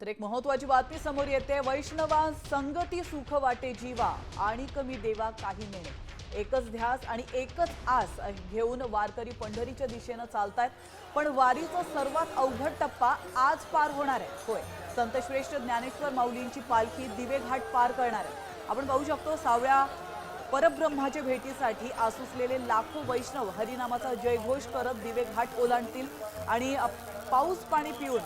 तर एक महत्वाची बातमी समोर येते. वैष्णवा संगती सुख वाटे जीवा. आणि कमी देवा काही नेणे एकच ध्यास आणि एकच आस घेऊन वारकरी पंढरीच्या दिशेनं चालतायत. पण वारीचा सर्वात अवघड टप्पा आज पार होणार आहे. होय संत श्रेष्ठ ज्ञानेश्वर माऊलींची पालखी दिवे घाट पार करणार आहे. आपण पाहू शकतो सावळ्या परब्रह्माच्या भेटीसाठी आसुसलेले लाखो वैष्णव हरिनामाचा जयघोष करत दिवे घाट ओलांडतील. आणि पाऊस पाणी पिऊन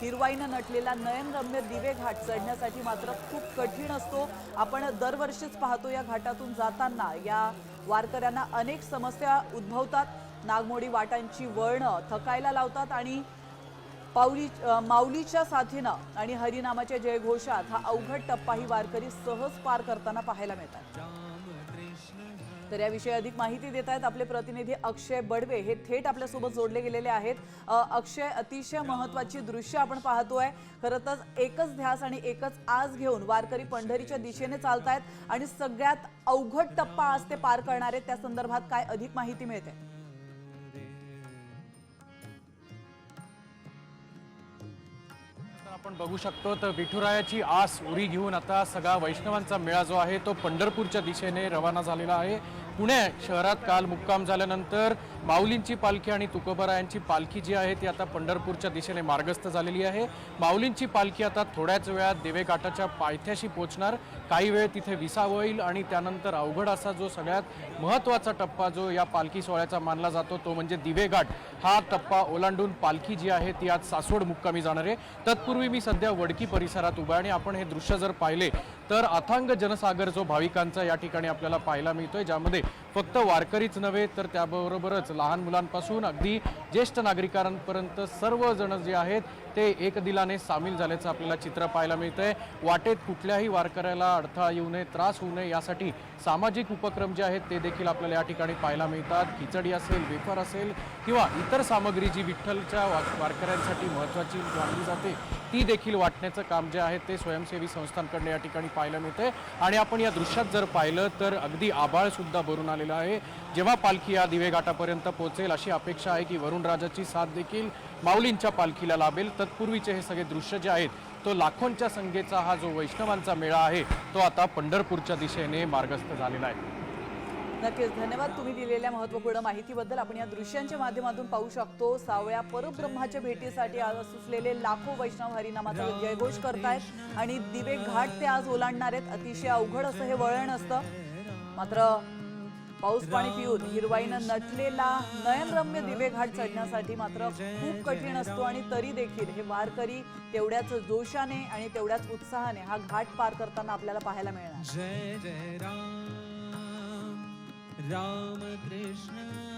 हिरवाईनं नटलेला नयनरम्य दिवे घाट चढण्यासाठी मात्र खूप कठीण असतो. आपण दरवर्षीच पाहतो या घाटातून जाताना. या वारकऱ्यांना अनेक समस्या उद्भवतात. नागमोडी वाटांची वळणं थकायला लावतात आणि पाऊली माऊलीच्या साथीनं आणि हरिनामाच्या जयघोषात हा अवघड टप्पा ही वारकरी सहज पार करताना पाहायला मिळतात. तर याविषयी अधिक माहिती देत आहेत आपले प्रतिनिधी अक्षय बडवे. हे थेट आपल्यासोबत जोडले गेलेले आहेत. अक्षय अतिशय महत्वाची दृश्य आपण पाहतोय. खरं तर एकच ध्यास आणि एकच आज घेऊन वारकरी पंढरीच्या दिशेने चालतायत आणि सगळ्यात अवघड टप्पा आज ते पार करणार आहेत. त्या संदर्भात काय अधिक माहिती मिळते? आपण बघू शकतो तर विठुरायाची आस उरी घेऊन आता सगळा वैष्णवांचा मेळा जो आहे तो पंढरपूरच्या दिशेने रवाना झालेला आहे. पुणे शहरात काल मुक्काम झाल्यानंतर माऊलींची पालखी आणि तुकोबरायांची पालखी जी आहे ती आता पंढरपूरच्या दिशेने मार्गस्थ झालेली आहे. माऊलींची पालखी आता थोड्याच वेळात देवेघाटाच्या पायथ्याशी पोचणार. काही वेळ तिथे विसाव होईल आणि त्यानंतर अवघड असा जो सगळ्यात महत्त्वाचा टप्पा जो या पालखी सोहळ्याचा मानला जातो तो म्हणजे दिवेघाट. हा टप्पा ओलांडून पालखी जी आहे ती आज सासवड मुक्कामी जाणार आहे. तत्पूर्वी मी सध्या वडकी परिसरात उभा आहे आणि आपण हे दृश्य जर पाहिले तर अथांग जनसागर जो भाविकांचा या ठिकाणी आपल्याला पाहायला मिळतोय ज्यामध्ये फक्त वारकरीच नव्हे तर त्याबरोबरच लहान मुलांपासून अगदी ज्येष्ठ नागरिकांपर्यंत सर्वजण जे आहेत ते एक दिलाने सामील झाल्याचं आपल्याला चित्र पाहायला मिळतं आहे वाटेत कुठल्याही वारकऱ्याला अडथळा येऊ नये त्रास होऊ नये यासाठी सामाजिक उपक्रम जे आहेत ते देखील आपल्याला या ठिकाणी पाहायला मिळतात. खिचडी असेल वेफर असेल किंवा इतर सामग्री जी विठ्ठलच्या वा- वारकऱ्यांसाठी महत्त्वाची मानली जाते ती देखील वाटण्याचं काम जे आहे ते स्वयंसेवी संस्थांकडनं या ठिकाणी पाहायला मिळते आणि आपण या दृश्यात जर पाहिलं तर अगदी आबाळसुद्धा भरून आलेलं आहे. जेव्हा पालखी या दिवे घाटापर्यंत पोहोचेल अशी अपेक्षा आहे की वरुणराजाची साथ देखील माऊलींच्या पालखीला लाभेल. तत्पूर्वीचे हे सगळे दृश्य जे आहेत तो लाखोंच्या संख्येचा हा जो वैष्णवांचा मेळा आहे तो आता पंढरपूरच्या दिशेने मार्गस्थ झालेला आहे. नक्कीच. धन्यवाद तुम्ही दिलेल्या महत्त्वपूर्ण माहितीबद्दल. आपण या दृश्यांच्या माध्यमातून पाहू शकतो सावळ्या परब्रह्माच्या भेटीसाठी आज असलेले लाखो वैष्णव हरिनामाचा जयघोष करतायत आणि दिवे घाट ते आज ओलांडणार आहेत. अतिशय अवघड असं हे वळण असतं. मात्र पाऊस पाणी पिऊन हिरवाईनं नटलेला नयनरम्य दिवे घाट चढण्यासाठी मात्र खूप कठीण असतो आणि तरी देखील हे वारकरी तेवढ्याच जोशाने आणि तेवढ्याच उत्साहाने हा घाट पार करताना आपल्याला पाहायला मिळणार. रामकृष्ण।